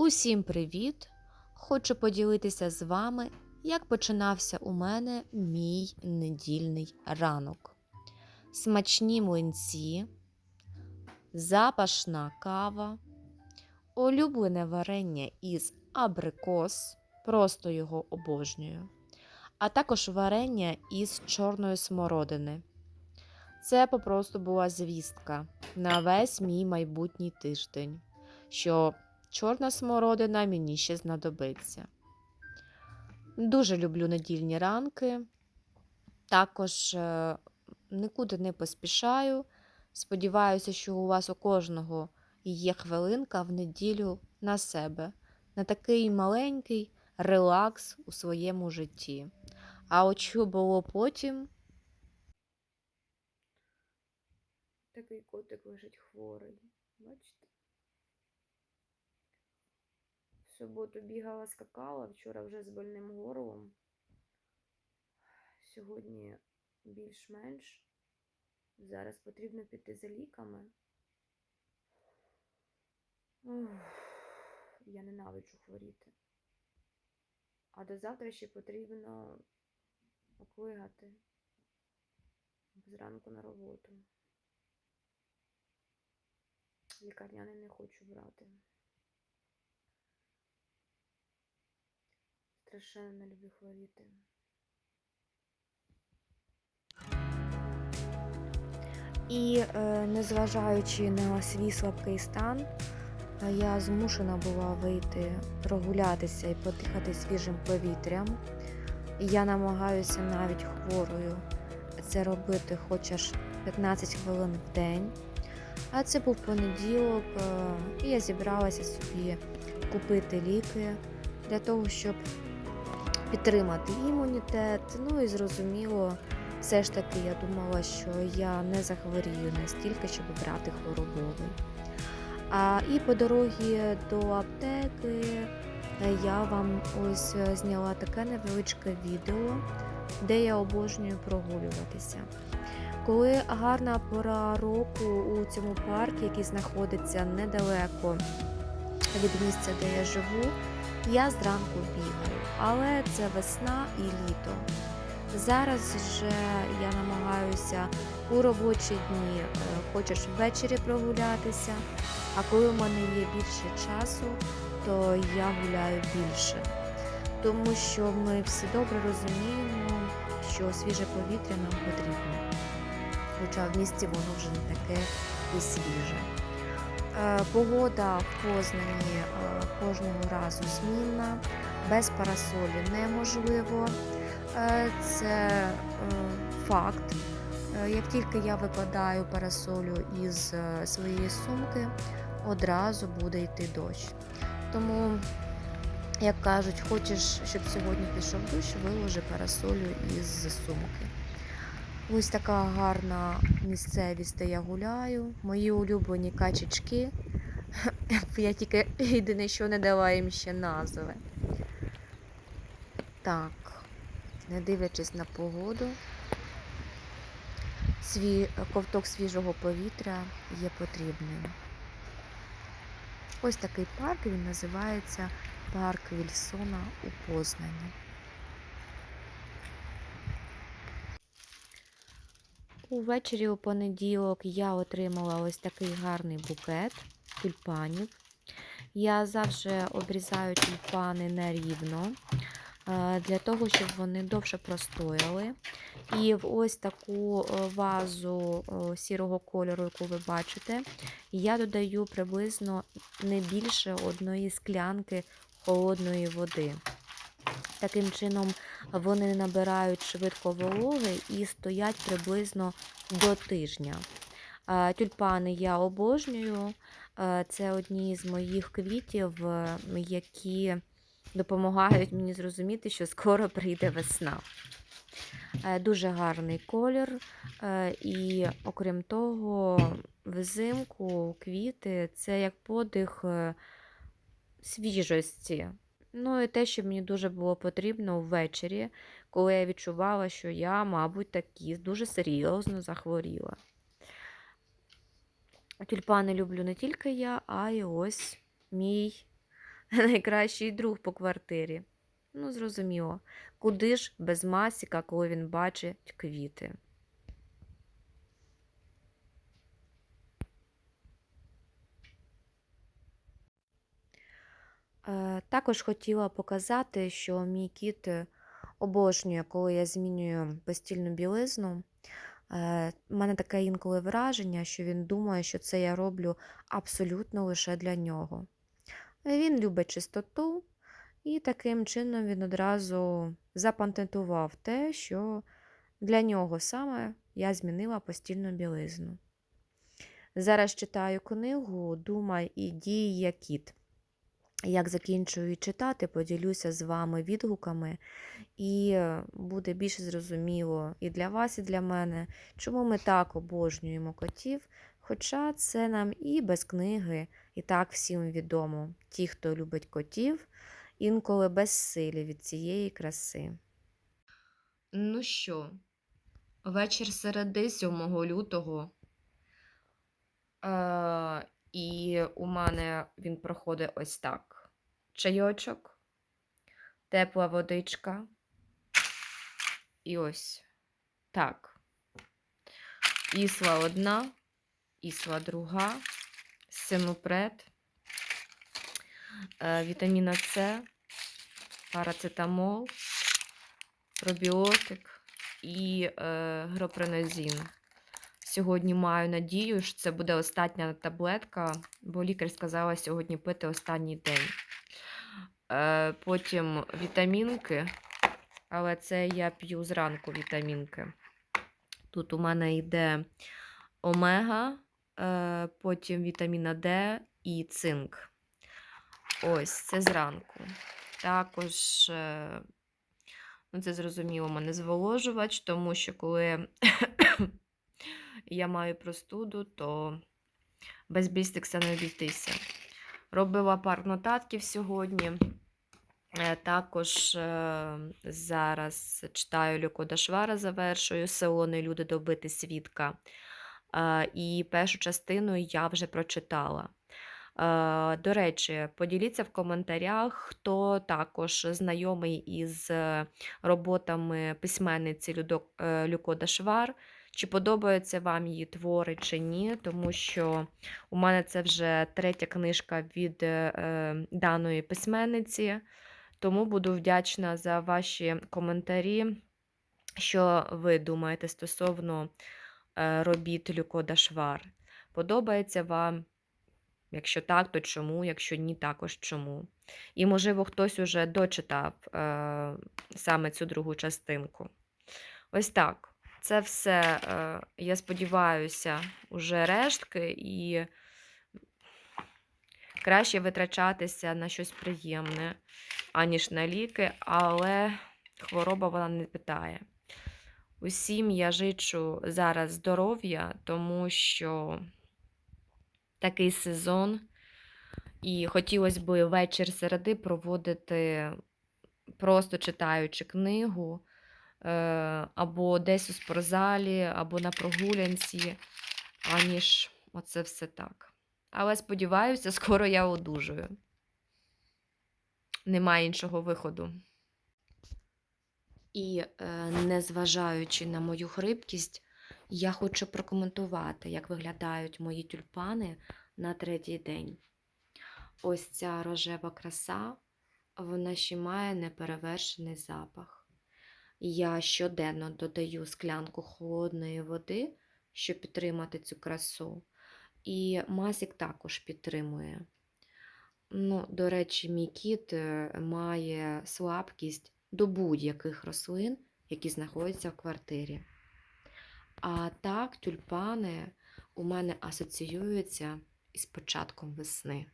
Усім привіт! Хочу поділитися з вами, як починався у мене мій недільний ранок. Смачні млинці, запашна кава, улюблене варення із абрикос, просто його обожнюю, а також варення із чорної смородини. Це попросту була звістка на весь мій майбутній тиждень, що чорна смородина мені ще знадобиться. Дуже люблю недільні ранки. Також е, нікуди не поспішаю. Сподіваюся, що у вас у кожного є хвилинка в неділю на себе, на такий маленький релакс у своєму житті. А от що було потім, Такий котик лежить хворий. Бачите? В суботу бігала, скакала, вчора вже з больним горлом. Сьогодні більш-менш. Зараз потрібно піти за ліками. Ух, я ненавиджу хворіти. А до завтра ще потрібно оклигати зранку на роботу. Лікарняний не хочу брати. Страшенно не люблю хворіти. І е, незважаючи на свій слабкий стан, е, я змушена була вийти прогулятися і подихати свіжим повітрям. Я намагаюся навіть хворою це робити хоча ж 15 хвилин в день. А це був понеділок, е, і я зібралася собі купити ліки для того, щоб підтримати імунітет. Ну і зрозуміло, все ж таки я думала, що я не захворію настільки, щоб брати хворобовий. А і по дорозі до аптеки е, я вам ось е, зняла таке невеличке відео, де я обожнюю прогулюватися. Коли гарна пора року у цьому парку, який знаходиться недалеко від місця, де я живу, я зранку бігаю, але це весна і літо. Зараз же я намагаюся у робочі дні, е, хочеш ввечері прогулятися, а коли в мене є більше часу, то я гуляю більше. Тому що ми всі добре розуміємо, що свіже повітря нам потрібно. Хоча в місті воно вже не таке і свіже. Е, Погода в Познані е, кожного разу змінна, без парасолі неможливо. Е, Це факт. Як тільки я викладаю парасолю із своєї сумки, одразу буде йти дощ. Тому, як кажуть, хочеш, щоб сьогодні пішов дощ, виложи парасолю із сумки. Ось така гарна місцевість, де я гуляю. Мої улюблені качечки. Я тільки єдине, що не дала їм ще назви. Так, не дивлячись на погоду, свій ковток свіжого повітря є потрібним. Ось такий парк, він називається Парк Вільсона у Познані. Увечері у понеділок я отримала ось такий гарний букет тюльпанів. Я завжди обрізаю тюльпани нерівно, е, для того, щоб вони довше простояли. І в ось таку е, вазу е, сірого кольору, яку ви бачите, я додаю приблизно не більше одної склянки холодної води. Таким чином вони набирають швидко вологи і стоять приблизно до тижня. Тюльпани я обожнюю. Це одні з моїх квітів, е, які допомагають мені зрозуміти, що скоро прийде весна. Е, Дуже гарний колір. е, І окрім того, взимку квіти це як подих свіжості. Ну і те, що мені дуже було потрібно ввечері, коли я відчувала, що я, мабуть, таки дуже серйозно захворіла. Тюльпани люблю не тільки я, а й ось мій найкращий друг по квартирі. Ну, зрозуміло, куди ж без масіка, коли він бачить квіти. Також хотіла показати, що мій кіт е, обожнює, коли я змінюю постільну білизну. Е, У мене таке інколи враження, що він думає, що це я роблю абсолютно лише для нього. Е, Він любить чистоту, і таким чином він одразу запатентував те, що для нього саме я змінила постільну білизну. Зараз читаю книгу Думай і дій як кіт. Як закінчую читати, поділюся з вами відгуками, і е, буде більш зрозуміло і для вас, і для мене, чому ми так обожнюємо котів. Хоча це нам і без книги, і так всім відомо. Ті, хто любить котів, інколи безсилі від цієї краси. Ну що, вечір середи 7 лютого. Е, і у мене він проходить ось так: чайочок, тепла водичка. І ось так. Ісла одна, ісла друга, синупред, е, вітаміна С, парацетамол, пробіотик і е, гропринозін. Сьогодні маю надію, що це буде остання таблетка, бо лікар сказала сьогодні пити останній день. Е, потім вітамінки, але це я п'ю зранку вітамінки. Тут у мене йде омега, е, потім вітаміна Д і цинк. Ось це зранку. Також, е, ну це зрозуміло, мене зволожувач, тому що коли я маю простуду, то без бістикса не обійтися. Робила пару нотатків сьогодні. Е, Також е, зараз читаю Люко Дашвара, завершую село не люди добити свідка. Е, І першу частину я вже прочитала. До речі, поділіться в коментарях, хто також знайомий із роботами письменниці Людо- е, Люко Дашвар. Чи подобаються вам її твори чи ні, тому що у мене це вже третя книжка від е, е, даної письменниці. Тому буду вдячна за ваші коментарі, що ви думаєте стосовно е, робіт Люко Дашвар. Подобається вам? Якщо так, то чому? Якщо ні, також чому. І, можливо, хтось уже дочитав е, саме цю другу частинку. Ось так. Це все, е, я сподіваюся, уже рештки, і краще витрачатися на щось приємне, аніж на ліки, але хвороба вона не питає. Усім я жичу зараз здоров'я, тому що такий сезон, і хотілося б вечір середи проводити просто читаючи книгу, е, або десь у спортзалі, або на прогулянці, аніж оце все так. Але сподіваюся, скоро я одужую. Немає іншого виходу. І е, незважаючи на мою хрипкість, я хочу прокоментувати, як виглядають мої тюльпани на третій день. Ось ця рожева краса, вона ще має неперевершений запах. Я щоденно додаю склянку холодної води, щоб підтримати цю красу. І масік також підтримує. Ну, до речі, мій кіт е, має слабкість до будь-яких рослин, які знаходяться в квартирі. А так, тюльпани у мене асоціюються із початком весни.